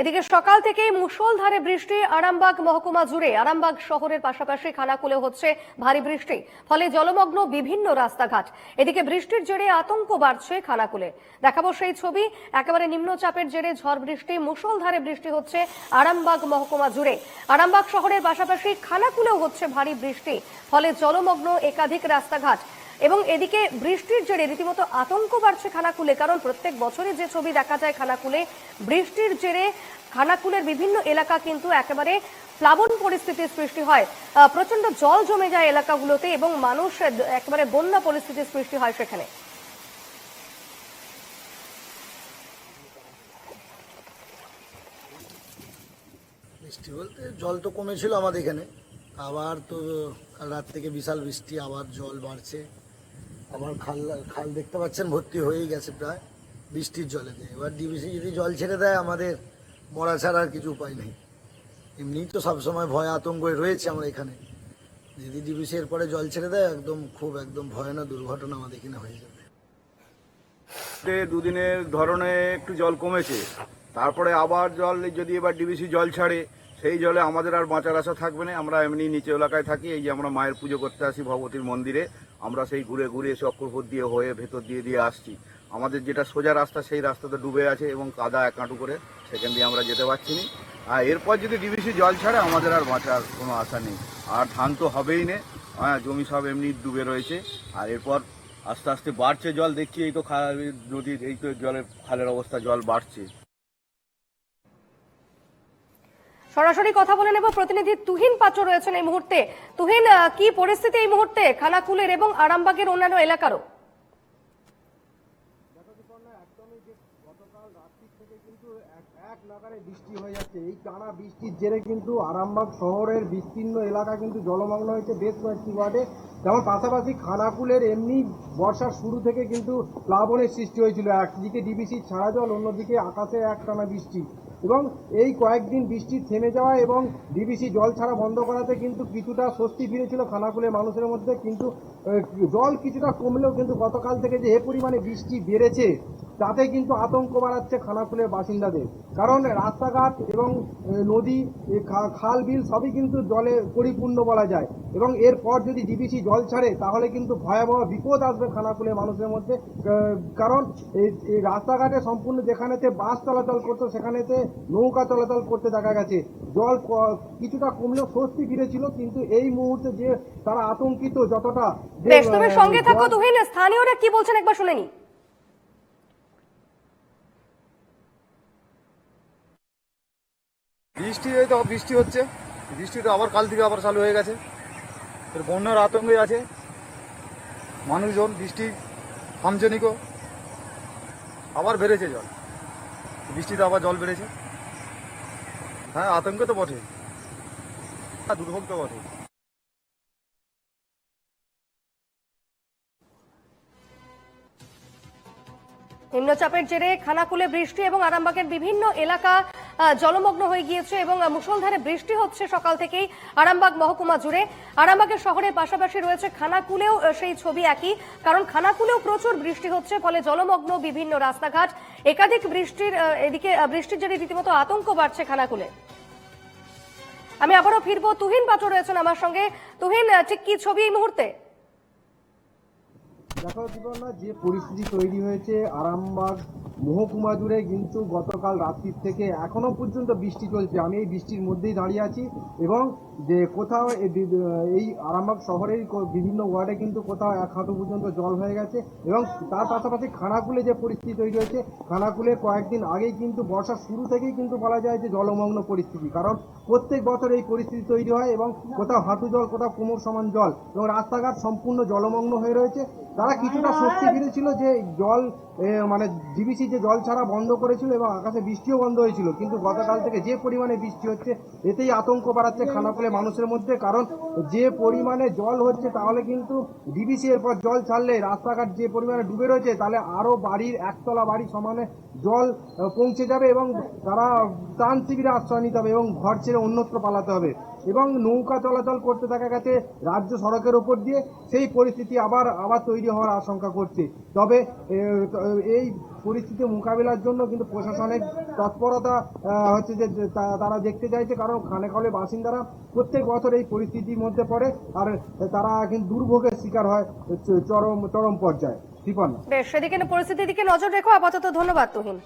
এদিকে সকাল থেকেই মুষলধারে বৃষ্টি, আরামবাগ মহকুমা জুড়ে। আরামবাগ শহরের পাশাপাশি খানাকুলে হচ্ছে ভারী বৃষ্টি, ফলে জলমগ্ন বিভিন্ন রাস্তাঘাট। এদিকে বৃষ্টির জেরে আতঙ্ক বাড়ছে খানাকুলে। দেখাবো সেই ছবি। একেবারে নিম্নচাপের জেরে ঝড় বৃষ্টি, মুষলধারে বৃষ্টি হচ্ছে আরামবাগ মহকুমা জুড়ে। আরামবাগ শহরের পাশাপাশি খানাকুলেও হচ্ছে ভারী বৃষ্টি, ফলে জলমগ্ন একাধিক রাস্তাঘাট। এবং এদিকে বৃষ্টির জেরে রীতিমতো আতঙ্ক বাড়ছে খানাকুলে, কারণ প্রত্যেক বছরই যে ছবি দেখা যায় খানাকুলে, বৃষ্টির জেরে খানাকুলের বিভিন্ন এলাকা কিন্তু একেবারে প্লাবন পরিস্থিতির সৃষ্টি হয়। প্রচণ্ড জল জমে যায় এলাকাগুলোতে এবং মানুষ একেবারে বন্যা পরিস্থিতির সৃষ্টি হয় সেখানে। বৃষ্টি বলতে জল তো কমেছিল আমাদের এখানে। আবার তো কাল রাত থেকে বিশাল বৃষ্টি, আবার জল বাড়ছে। আবার খাল খাল দেখতে পাচ্ছেন, ভর্তি হয়েই গেছে প্রায় বৃষ্টির জলেতে এবার ডিবিসি যদি জল ছেড়ে দেয়, আমাদের মরা ছাড়া আর কিছু উপায় নেই। এমনি তো সবসময় ভয় আতঙ্ক রয়েছে আমরা এখানে। যদি ডিবিসি এরপরে জল ছেড়ে দেয়, একদম খুব একদম ভয়ানক দুর্ঘটনা আমাদের এখানে হয়ে যাবে। দুদিনের ধরনে একটু জল কমেছে। তারপরে আবার জল, যদি এবার ডিবিসি জল ছাড়ে সেই জলে আমাদের আর বাঁচার আশা থাকবে না। আমরা এমনি নিচে এলাকায় থাকি, এই যে আমরা মায়ের পুজো করতে আসি ভগবতীর মন্দিরে। আমরা সেই ঘুরে ঘুরে চক্রপথ দিয়ে হয়ে ভেতর দিয়ে দিয়ে আসছি। আমাদের যেটা সোজা রাস্তা, সেই রাস্তাতে ডুবে আছে এবং কাদা এক হাঁটু করে সেখান দিয়ে আমরা যেতে পারছি না। আর এরপর যদি ডিবিসি জল ছাড়ে, আমাদের আর বাঁচার কোনো আশা নেই। আর ধান তো হবেই না। হ্যাঁ জমি সব এমনি ডুবে রয়েছে। আর এরপর আস্তে আস্তে বাড়ছে জল। দেখছি এই তো নদীর, এই তো জলের, খালের অবস্থা, জল বাড়ছে। সরাসরি কথা বলে নেব। প্রতিনিধি তুহিন পাত্র রয়েছেন এই মুহূর্তে। তুহিন কি পরিস্থিতি এই মুহূর্তে? খানাকুলের এবং আরামবাগের অন্যান্য এলাকারও। নাগারে বৃষ্টি হয়ে যাচ্ছে এই টানা বৃষ্টির জেরে কিন্তু আরামবাগ শহরের বিস্তীর্ণ এলাকা কিন্তু জলমগ্ন হয়েছে বেশ কয়েকটি ওয়ার্ডে যেমন পাশাপাশি খানাকুলের এমনি বর্ষার শুরু থেকে কিন্তু প্লাবনের সৃষ্টি হয়েছিল একদিকে ডিবিসি ছাড়া জল অন্যদিকে আকাশে এক টানা বৃষ্টি এবং এই কয়েকদিন বৃষ্টি থেমে যাওয়া এবং ডিবিসি জল ছাড়া বন্ধ করাতে কিন্তু কিছুটা স্বস্তি ফিরেছিল খানাকুলের মানুষের মধ্যে, কিন্তু জল কিছুটা কমলেও কিন্তু গতকাল থেকে যে এ পরিমাণে বৃষ্টি বেড়েছে, তাতে কিন্তু আতঙ্ক বাড়াচ্ছে খানাকুলের বাসিন্দাদের। কারণ রাস্তাঘাট এবং নদী খাল, বিল সবই কিন্তু জলে পরিপূর্ণ বলা যায়। এবং এরপর যদি ডিবিসি জল ছাড়ে, তাহলে কিন্তু ভয়াবহ বিপদ আসবে খানাকুলের মানুষের মধ্যে কারণ এই রাস্তাঘাটে সম্পূর্ণ যেখানেতে বাস চলাচল করতো, সেখানেতে নৌকা চলাচল করতে দেখা গেছে। জল কিছুটা কমলেও স্বস্তি ফিরেছিল কিন্তু এই মুহূর্তে যে তারা আতঙ্কিত যতটা সঙ্গে থাকো তুহিন স্থানীয়রা কি বলছেন একবার শুনে নি? বৃষ্টি এই তো বৃষ্টি হচ্ছে। বৃষ্টি তো আবার কাল থেকে আবার চালু হয়ে গেছে। এর বন্যার আতঙ্কে আছে। মানুষজন বৃষ্টি থামজনিক আবার বেড়েছে জল। বৃষ্টিতে আবার জল বেড়েছে। হ্যাঁ আতঙ্ক তো বটে হ্যাঁ দুর্ভোগ তো বটে নিম্নচাপের জেরে খানাকুলে বৃষ্টি এবং আরামবাগের বিভিন্ন এলাকা জলমগ্ন হয়ে গিয়েছে এবং আহ, মুষলধারে বৃষ্টি হচ্ছে সকাল থেকেই আরামবাগ মহকুমা জুড়ে। আরামবাগের শহরের পাশাপাশি রয়েছে খানাকুলেও সেই ছবি একই। কারণ খানাকুলেও প্রচুর বৃষ্টি হচ্ছে ফলে জলমগ্ন বিভিন্ন রাস্তাঘাট। একাধিক বৃষ্টির এদিকে বৃষ্টির জেরে রীতিমতো আতঙ্ক বাড়ছে খানাকুলে। আমি আবারও ফিরবো। তুহিন পাত্র রয়েছেন আমার সঙ্গে। তুহিন ঠিক কি ছবি এই মুহূর্তে? দেখো জীবনা যে পরিস্থিতি তৈরি হয়েছে আরামবাগ মহকুমা জুড়ে কিন্তু গতকাল রাত্রির থেকে এখনও পর্যন্ত বৃষ্টি চলছে। আমি এই বৃষ্টির মধ্যেই দাঁড়িয়ে আছি এবং যে কোথাও এই আরামবাগ শহরের বিভিন্ন ওয়ার্ডে কিন্তু কোথাও এক হাঁটু পর্যন্ত জল হয়ে গেছে এবং তার পাশাপাশি খানাকুলে যে পরিস্থিতি তৈরি হয়েছে, খানাকুলে কয়েকদিন আগেই কিন্তু বর্ষার শুরু থেকেই কিন্তু বলা যায় যে জলমগ্ন পরিস্থিতি। কারণ প্রত্যেক বছর এই পরিস্থিতি তৈরি হয় এবং কোথাও হাঁটু জল, কোথাও কোমর সমান জল এবং রাস্তাঘাট সম্পূর্ণ জলমগ্ন হয়ে রয়েছে। তারা কিছুটা স্বস্তি ফিরেছিল যে জল মানে ডিবিসি যে জল ছাড়া বন্ধ করেছিল এবং আকাশে বৃষ্টিও বন্ধ হয়েছিল। কিন্তু গতকাল থেকে যে পরিমাণে বৃষ্টি হচ্ছে এতেই আতঙ্ক বাড়াচ্ছে খানাকুলে মানুষের মধ্যে। কারণ যে পরিমাণে জল হচ্ছে তাহলে কিন্তু ডিবিসি এরপর জল ছাড়লে রাস্তাঘাট যে পরিমাণে ডুবে রয়েছে তাহলে আরও বাড়ির একতলা বাড়ি সমানে জল পৌঁছে যাবে এবং তারা ত্রাণ শিবিরে আশ্রয় নিতে হবে এবং ঘর ছেড়ে অন্যত্র পালাতে হবে। এবং নৌকা চলাচল করতে দেখা গেছে রাজ্য সড়কের ওপর দিয়ে, সেই পরিস্থিতি আবার আবার তৈরি হওয়ার আশঙ্কা করছে। তবে এই পরিস্থিতি মোকাবিলার জন্য কিন্তু প্রশাসনের তৎপরতা হচ্ছে যে তারা দেখতে চাইছে, কারণ খানেকলের বাসিন্দারা প্রত্যেক বছর এই পরিস্থিতির মধ্যে পড়ে, আর তারা কিন্তু দুর্ভোগের শিকার হয় চরম চরম পর্যায়ে। বেশ, সেদিকে পরিস্থিতির দিকে নজর রেখো, আপাতত ধন্যবাদ, তুহিন।